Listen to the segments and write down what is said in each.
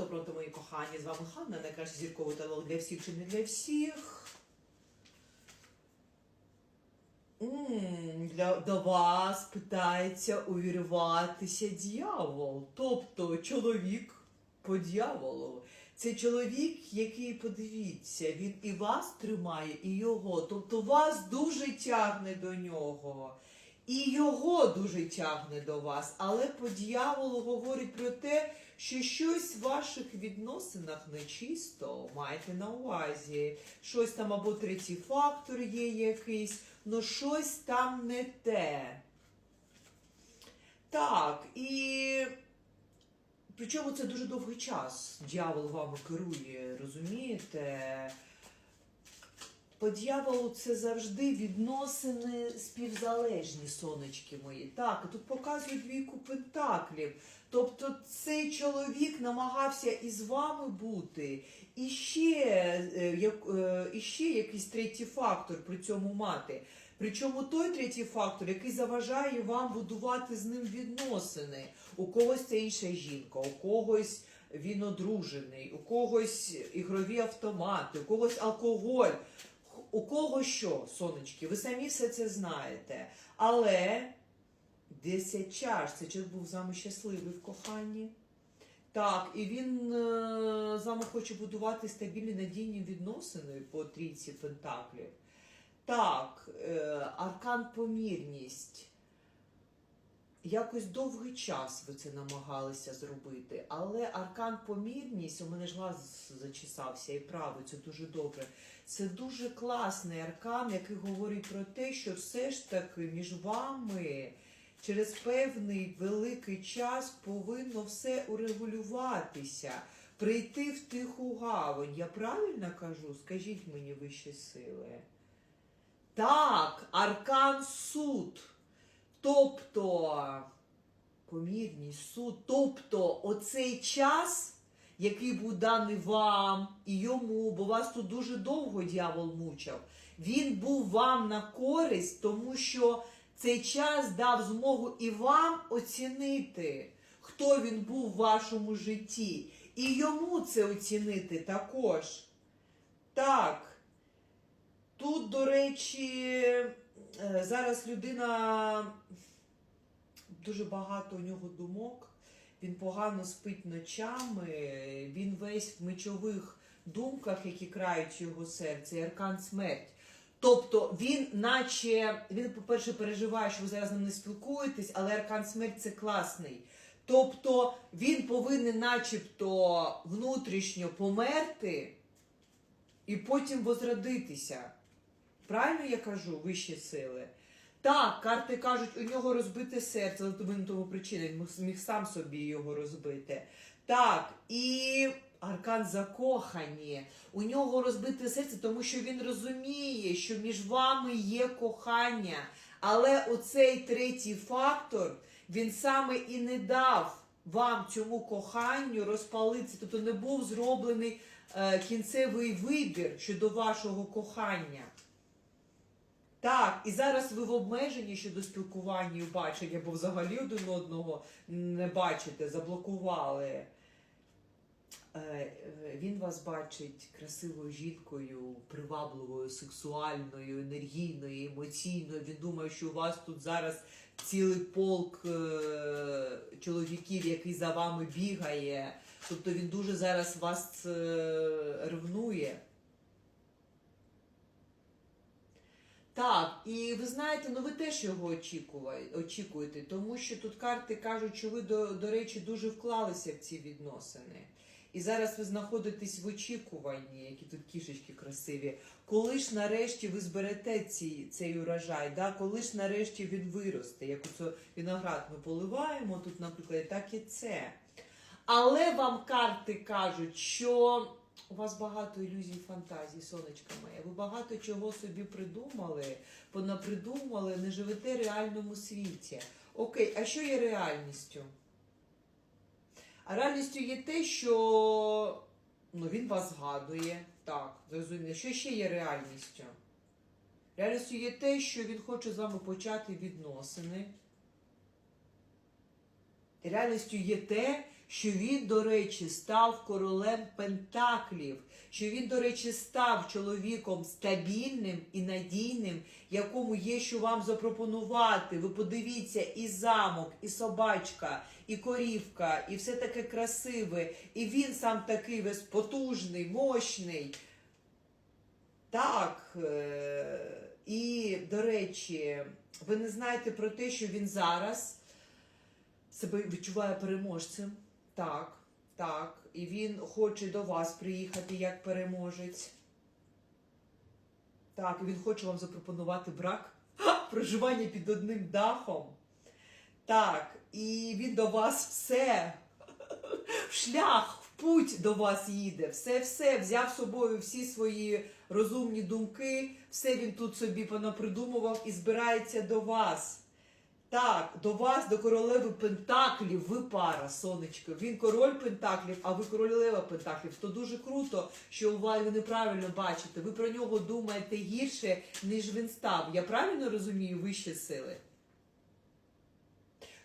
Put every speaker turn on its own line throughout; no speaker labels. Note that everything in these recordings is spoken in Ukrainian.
то пронто мої кохані, з вами Ханна, найкращий зірковий талант для всіх чи не для всіх. М, Для, до вас питається увірватися дьявол, тобто чоловік по дьяволу. Це чоловік, який, подивіться, він і вас тримає, і його. Тобто вас дуже тягне до нього. І його дуже тягне до вас, але по дьяволу говорить про те, що щось в ваших відносинах нечисто, майте на увазі. Щось там або третій фактор є якийсь, але щось там не те. Так, і причому це дуже довгий час. Дьявол вами керує, розумієте? По дьяволу це завжди відносини співзалежні, сонечки мої. Так, тут показують двійку пентаклів. Тобто цей чоловік намагався із вами бути. І ще, е, як, е, і ще якийсь третій фактор при цьому мати. Причому той третій фактор, який заважає вам будувати з ним відносини. У когось це інша жінка, у когось він одружений, у когось ігрові автомати, у когось алкоголь. У кого що, сонечки, ви самі все це знаєте. Але 10 чаш, це чоловік був з вами щасливий в коханні. Так, і він е, з вами хоче будувати стабільні надійні відносини по трійці пентаклів. Так, е, аркан помірність. Якось довгий час ви це намагалися зробити, але аркан помірність, у мене ж глаз зачесався і правий, це дуже добре. Це дуже класний аркан, який говорить про те, що все ж таки між вами через певний великий час повинно все урегулюватися, прийти в тиху гавань. Я правильно кажу? Скажіть мені вищі сили. Так, аркан суд. Тобто, помірність, суд, тобто оцей час, який був даний вам і йому, бо вас тут дуже довго дьявол мучав, він був вам на користь, тому що цей час дав змогу і вам оцінити, хто він був в вашому житті, і йому це оцінити також. Так. Тут, до речі, зараз людина дуже багато у нього думок. Він погано спить ночами, він весь в мечових думках, які крають його серце, і аркан смерть. Тобто він, наче, він, по-перше, переживає, що ви зараз ним не спілкуєтесь, але аркан смерть це класний. Тобто він повинен, начебто, внутрішньо померти і потім возродитися. Правильно я кажу, вищі сили? Так, карти кажуть, у нього розбите серце, але тому тому причина, він міг сам собі його розбити. Так, і аркан закохані. У нього розбите серце, тому що він розуміє, що між вами є кохання. Але оцей третій фактор, він саме і не дав вам цьому коханню розпалитися, тобто не був зроблений е, кінцевий вибір щодо вашого кохання. Так, і зараз ви в обмеженні щодо спілкування і бачення, бо взагалі один одного не бачите, заблокували. Е, е, Він вас бачить красивою жінкою, привабливою, сексуальною, енергійною, емоційною. Він думає, що у вас тут зараз цілий полк е, чоловіків, який за вами бігає. Тобто він дуже зараз вас ревнує. Так, і ви знаєте, ну ви теж його очікуєте, тому що тут карти кажуть, що ви, до, до речі, дуже вклалися в ці відносини. І зараз ви знаходитесь в очікуванні, які тут кішечки красиві. Коли ж нарешті ви зберете ці, цей урожай, да? коли ж нарешті він виросте, як оце виноград ми поливаємо, тут, наприклад, так і це. Але вам карти кажуть, що у вас багато ілюзій фантазій, сонечка моя. Ви багато чого собі придумали, понапридумали, не живете в реальному світі. Окей, а що є реальністю? А реальністю є те, що ну, він вас згадує. Так, зрозуміло. Що ще є реальністю? Реальністю є те, що він хоче з вами почати відносини. Реальністю є те, що він, до речі, став королем Пентаклів, що він, до речі, став чоловіком стабільним і надійним, якому є що вам запропонувати. Ви подивіться, і замок, і собачка, і корівка, і все таке красиве. І він сам такий весь потужний, мощний. Так. Е- і, до речі, ви не знаєте про те, що він зараз себе відчуває переможцем. Так, так. І він хоче до вас приїхати як переможець. Так, він хоче вам запропонувати брак, проживання під одним дахом. Так, і він до вас все. В шлях, в путь до вас їде. Все-все, взяв з собою всі свої розумні думки, все він тут собі понапридумував і збирається до вас. Так, до вас, до королеви Пентаклів, ви пара, сонечко. Він король Пентаклів, а ви королева Пентаклів. То дуже круто, що у вас ви неправильно бачите. Ви про нього думаєте гірше, ніж він став. Я правильно розумію вищі сили?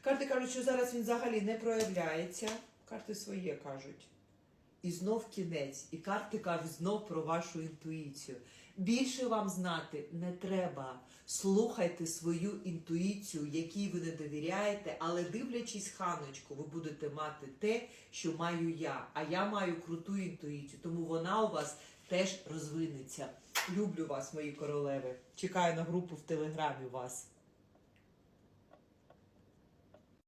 Карти кажуть, що зараз він взагалі не проявляється. Карти своє кажуть. І знов кінець. І карти кажуть знов про вашу інтуїцію. Більше вам знати не треба. Слухайте свою інтуїцію, якій ви не довіряєте, але дивлячись ханочку, ви будете мати те, що маю я. А я маю круту інтуїцію, тому вона у вас теж розвинеться. Люблю вас, мої королеви. Чекаю на групу в телеграмі вас.